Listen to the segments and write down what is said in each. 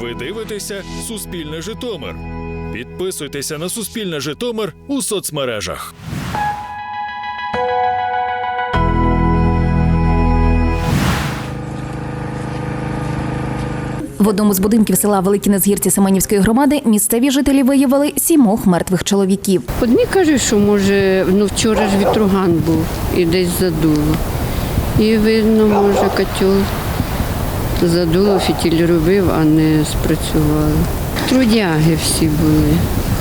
Ви дивитеся Суспільне Житомир. Підписуйтеся на Суспільне Житомир у соцмережах. В одному з будинків села Великі Незгірці Семенівської громади місцеві жителі виявили сімох мертвих чоловіків. Одні кажуть, що може, ну вчора ж вітроган був і десь задуло. І видно, може, котел задуло, фітіль робив, а не спрацювали. Трудяги всі були,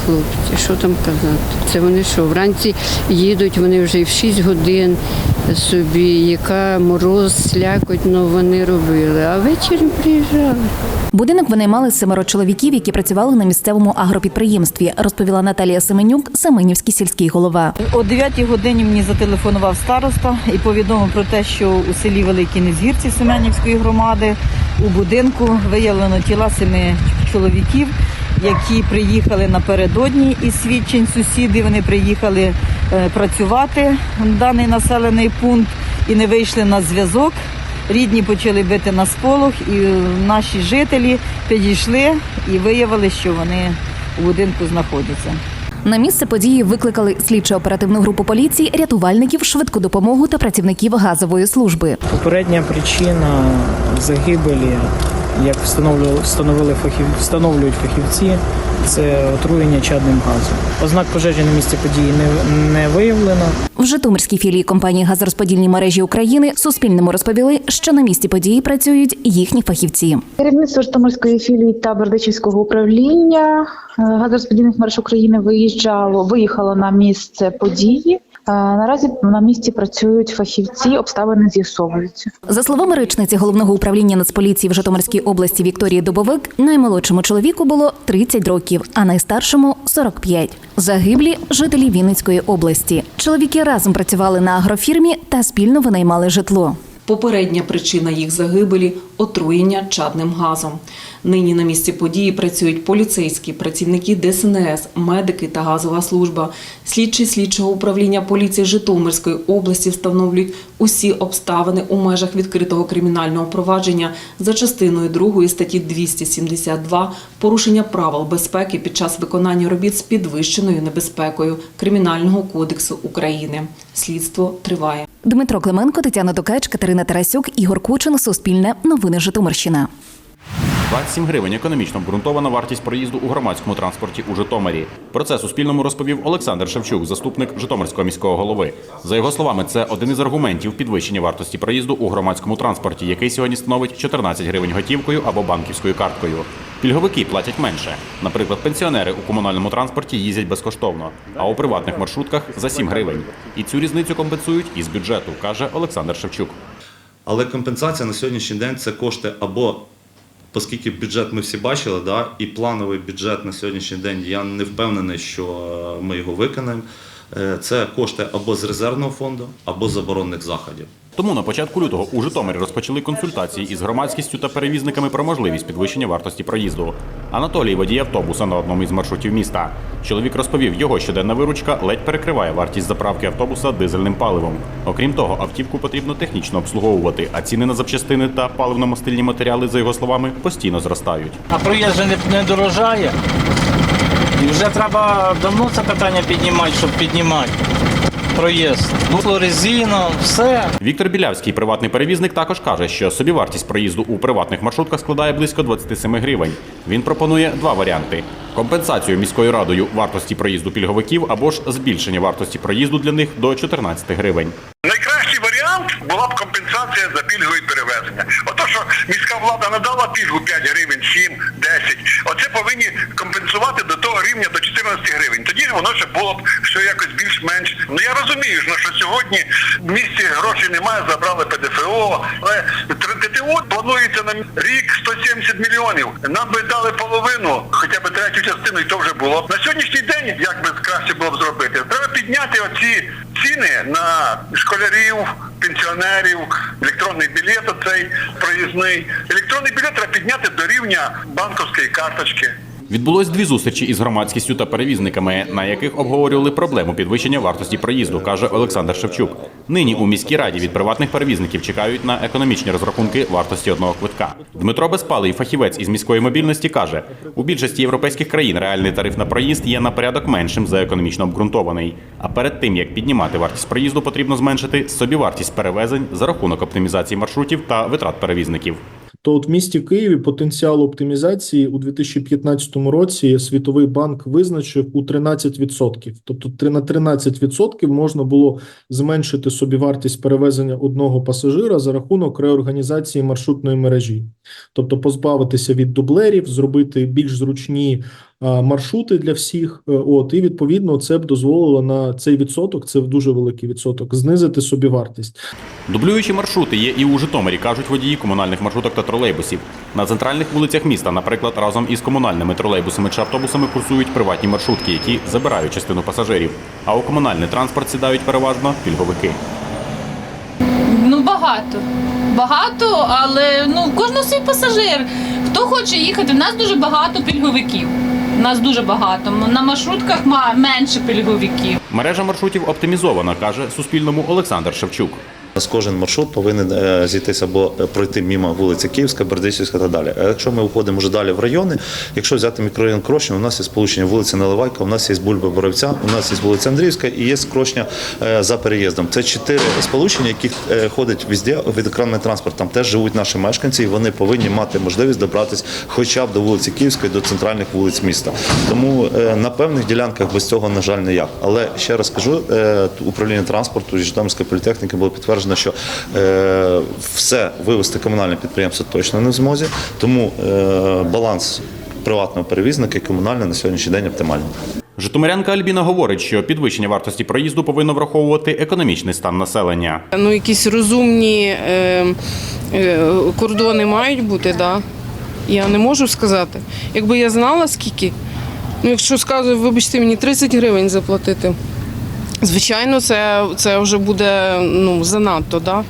хлопці, що там казати. Це вони що, вранці їдуть, вони вже і в 6 годин собі, яка мороз, слякоть, ну вони робили, а ввечері приїжджали. Будинок винаймали семеро чоловіків, які працювали на місцевому агропідприємстві, розповіла Наталія Семенюк, Семенівський сільський голова. О 9 годині мені зателефонував староста і повідомив про те, що у селі Великі Незгірці Семенівської громади у будинку виявлено тіла семи чоловіків, які приїхали напередодні із свідчень сусіди. Вони приїхали працювати даний населений пункт і не вийшли на зв'язок. Рідні почали бити на сполох, і е, наші жителі підійшли і виявили, що вони у будинку знаходяться. На місце події викликали слідчо-оперативну групу поліції, рятувальників, швидку допомогу та працівників газової служби. Попередня причина загибелі, як встановлювали, встановили фахів, встановлюють фахівці, це отруєння чадним газом. Ознак пожежі на місці події не, не виявлено. В Житомирській філії компанії газорозподільні мережі України Суспільному розповіли, що на місці події працюють їхні фахівці. Керівництво Житомирської філії та Бердичівського управління е, газорозподільних мереж України виїжджало, виїхало на місце події. Наразі на місці працюють фахівці, обставини з'ясовуються. За словами речниці головного управління Нацполіції в Житомирській області Вікторії Дубовик, наймолодшому чоловіку було 30 років, а найстаршому 45. Загиблі жителі Вінницької області. Чоловіки разом працювали на агрофірмі та спільно винаймали житло. Попередня причина їх загибелі отруєння чадним газом. Нині на місці події працюють поліцейські, працівники ДСНС, медики та газова служба. Слідчі слідчого управління поліції Житомирської області встановлюють усі обставини у межах відкритого кримінального провадження за частиною 2 статті 272 порушення правил безпеки під час виконання робіт з підвищеною небезпекою Кримінального кодексу України. Слідство триває. Дмитро Клименко, Тетяна Докач, Катерина Тарасюк, Ігор Кучин. Суспільне. Новини Житомирщина. 27 гривень економічно обґрунтована вартість проїзду у громадському транспорті у Житомирі. Про це Суспільному розповів Олександр Шевчук, заступник Житомирського міського голови. За його словами, це один із аргументів підвищення вартості проїзду у громадському транспорті, який сьогодні становить 14 гривень готівкою або банківською карткою. Пільговики платять менше. Наприклад, пенсіонери у комунальному транспорті їздять безкоштовно, а у приватних маршрутках за 7 гривень. І цю різницю компенсують із бюджету, каже Олександр Шевчук. Але компенсація на сьогоднішній день це кошти або, оскільки бюджет ми всі бачили, да, і плановий бюджет на сьогоднішній день, я не впевнений, що е, ми його виконаємо. Е, Це кошти або з резервного фонду, або з оборонних заходів. Тому на початку лютого у Житомирі розпочали консультації із громадськістю та перевізниками про можливість підвищення вартості проїзду. Анатолій водій автобуса на одному із маршрутів міста. Чоловік розповів, його щоденна виручка ледь перекриває вартість заправки автобуса дизельним паливом. Окрім того, автівку потрібно технічно обслуговувати, а ціни на запчастини та паливно-мастильні матеріали, за його словами, постійно зростають. А проїзд же не, не дорожає. І вже треба давно це питання піднімати, щоб піднімати проїзд. Було резину, все. Віктор Білявський, приватний перевізник, також каже, що собівартість проїзду у приватних маршрутках складає близько 27 гривень. Він пропонує два варіанти: компенсацію міською радою вартості проїзду пільговиків або ж збільшення вартості проїзду для них до 14 гривень. Найкращий варіант була б компенсація за пільгові перевезення. Ото що міська влада надала пільгу 5 гривень, 7, 10. Оце повинні компенсувати до того рівня до 14 гривень. Тоді воно ще було б що якось більш-менш. Ну я розумію, що сьогодні в місті грошей немає, забрали ПДФО, але ТТО планується на рік 170 мільйонів. Нам би дали половину, хоча б третю частину, і то вже було. На сьогоднішній день, як би краще було б зробити, треба підняти оці ціни на школярів, пенсіонерів, електронний білет оцей проїзний. Електронний білет треба підняти до рівня банковської карточки. Відбулось дві зустрічі із громадськістю та перевізниками, на яких обговорювали проблему підвищення вартості проїзду, каже Олександр Шевчук. Нині у міській раді від приватних перевізників чекають на економічні розрахунки вартості одного квитка. Дмитро Безпалий, фахівець із міської мобільності, каже: у більшості європейських країн реальний тариф на проїзд є на порядок меншим за економічно обґрунтований. А перед тим як піднімати вартість проїзду, потрібно зменшити собівартість перевезень за рахунок оптимізації маршрутів та витрат перевізників. То от в місті Києві потенціал оптимізації у 2015 році Світовий банк визначив у 13%. Тобто на 13% можна було зменшити собі вартість перевезення одного пасажира за рахунок реорганізації маршрутної мережі, тобто позбавитися від дублерів, зробити більш зручні маршрути для всіх. Е, От і відповідно це б дозволило на цей відсоток, це дуже великий відсоток, знизити собівартість. Дублюючі маршрути є і у Житомирі, кажуть водії комунальних маршруток та тролейбусів. На центральних вулицях міста, наприклад, разом із комунальними тролейбусами чи автобусами курсують приватні маршрутки, які забирають частину пасажирів. А у комунальний транспорт сідають переважно пільговики. Ну багато. Багато, але ну кожен свій пасажир. Хто хоче їхати? У нас дуже багато пільговиків. Нас дуже багато. На маршрутках ма- менше пільговиків. Мережа маршрутів оптимізована, каже Суспільному Олександр Шевчук. Нас кожен маршрут повинен е, зійтися або пройти мимо вулиці Київська, Бердичівська та далі. А якщо ми виходимо вже далі в райони, якщо взяти мікрорайон Крошня, у нас є сполучення вулиці Наливайка, у нас є Бульба Боровця, у нас є вулиця Андріївська і є Крошня е, за переїздом. Це чотири сполучення, які е, ходять везде відокремлений транспорт. Там теж живуть наші мешканці, і вони повинні мати можливість добратися хоча б до вулиці Київської, до центральних вулиць міста. Тому на певних ділянках без цього, на жаль, ніяк. Але ще раз кажу, управління транспорту і Житомирської політехніки було підтверджено, що е, все вивести комунальне підприємство точно не в змозі, тому е, баланс приватного перевізника і комунального на сьогоднішній день оптимальний. Житомирянка Альбіна говорить, що підвищення вартості проїзду повинно враховувати економічний стан населення. Ну, якісь розумні е, е, кордони мають бути, да. Я не можу сказати. Якби я знала скільки, ну якщо скажу, вибачте мені 30 гривень заплатити, звичайно, це, це вже буде ну, занадто, да.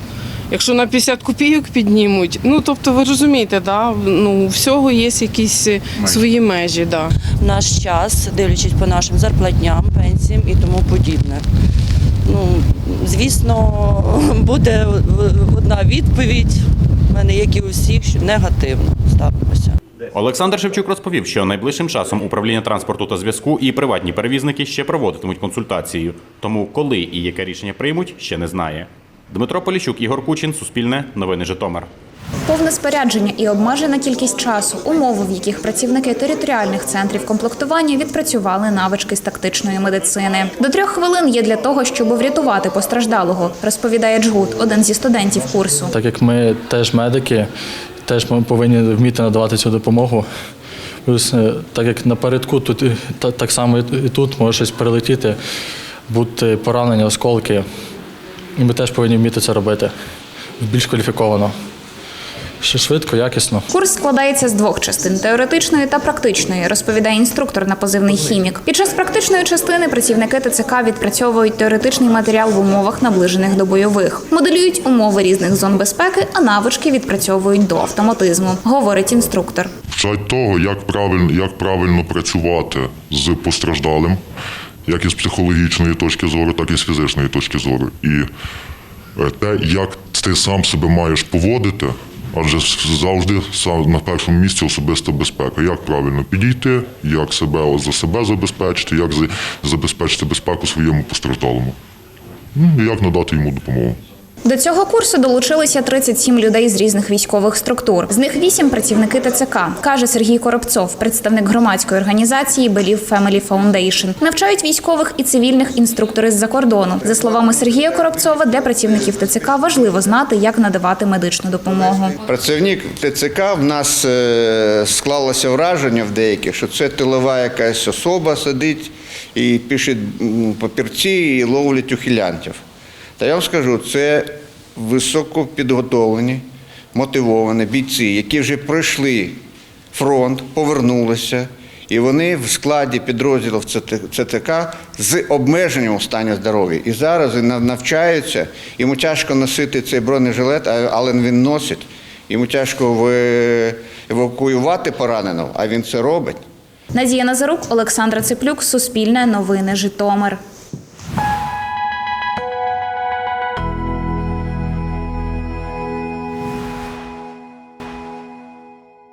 Якщо на 50 копійок піднімуть, ну тобто ви розумієте, да, ну у всього є якісь свої межі, да. наш час, дивлячись по нашим зарплатням, пенсіям і тому подібне. Ну, звісно, буде одна відповідь в мене, як і у всіх, що негативно ставимося. Олександр Шевчук розповів, що найближчим часом управління транспорту та зв'язку і приватні перевізники ще проводитимуть консультацію. Тому коли і яке рішення приймуть, ще не знає. Дмитро Поліщук, Ігор Кучин, Суспільне, Новини Житомир. Повне спорядження і обмежена кількість часу, умови, в яких працівники територіальних центрів комплектування відпрацювали навички з тактичної медицини. До трьох хвилин є для того, щоб врятувати постраждалого, розповідає Джгут, один зі студентів курсу. Так як ми теж медики, теж ми повинні вміти надавати цю допомогу. Плюс, е, так як напередку тут так само і тут може щось прилетіти, бути поранення, осколки. І ми теж повинні вміти це робити більш кваліфіковано. Ще швидко, якісно. Курс складається з двох частин теоретичної та практичної, розповідає інструктор на позивний хімік. Під час практичної частини працівники ТЦК відпрацьовують теоретичний матеріал в умовах, наближених до бойових, моделюють умови різних зон безпеки, а навички відпрацьовують до автоматизму, говорить інструктор. Вчать того, як правильно, як правильно працювати з постраждалим, як із психологічної точки зору, так і з фізичної точки зору. І е, те, як ти сам себе маєш поводити, адже завжди на першому місці особиста безпека. Як правильно підійти, як себе за себе забезпечити, як забезпечити безпеку своєму постраждалому. Ну, як надати йому допомогу. До цього курсу долучилися 37 людей з різних військових структур. З них 8 – працівники ТЦК, каже Сергій Коробцов, представник громадської організації Believe Family Foundation. Навчають військових і цивільних інструктори з-за кордону. За словами Сергія Коробцова, для працівників ТЦК важливо знати, як надавати медичну допомогу. Працівник ТЦК в нас е, склалося враження в деяких, що це тилова якась особа сидить і пише папірці і ловлять ухилянтів. Та я вам скажу, це високо підготовлені, мотивовані бійці, які вже пройшли фронт, повернулися, і вони в складі підрозділів ЦТК з обмеженням у стані здоров'я. І зараз навчаються, йому тяжко носити цей бронежилет, але він носить. Йому тяжко евакуювати пораненого, а він це робить. Надія Назарук, Олександра Цеплюк, Суспільне новини Житомир.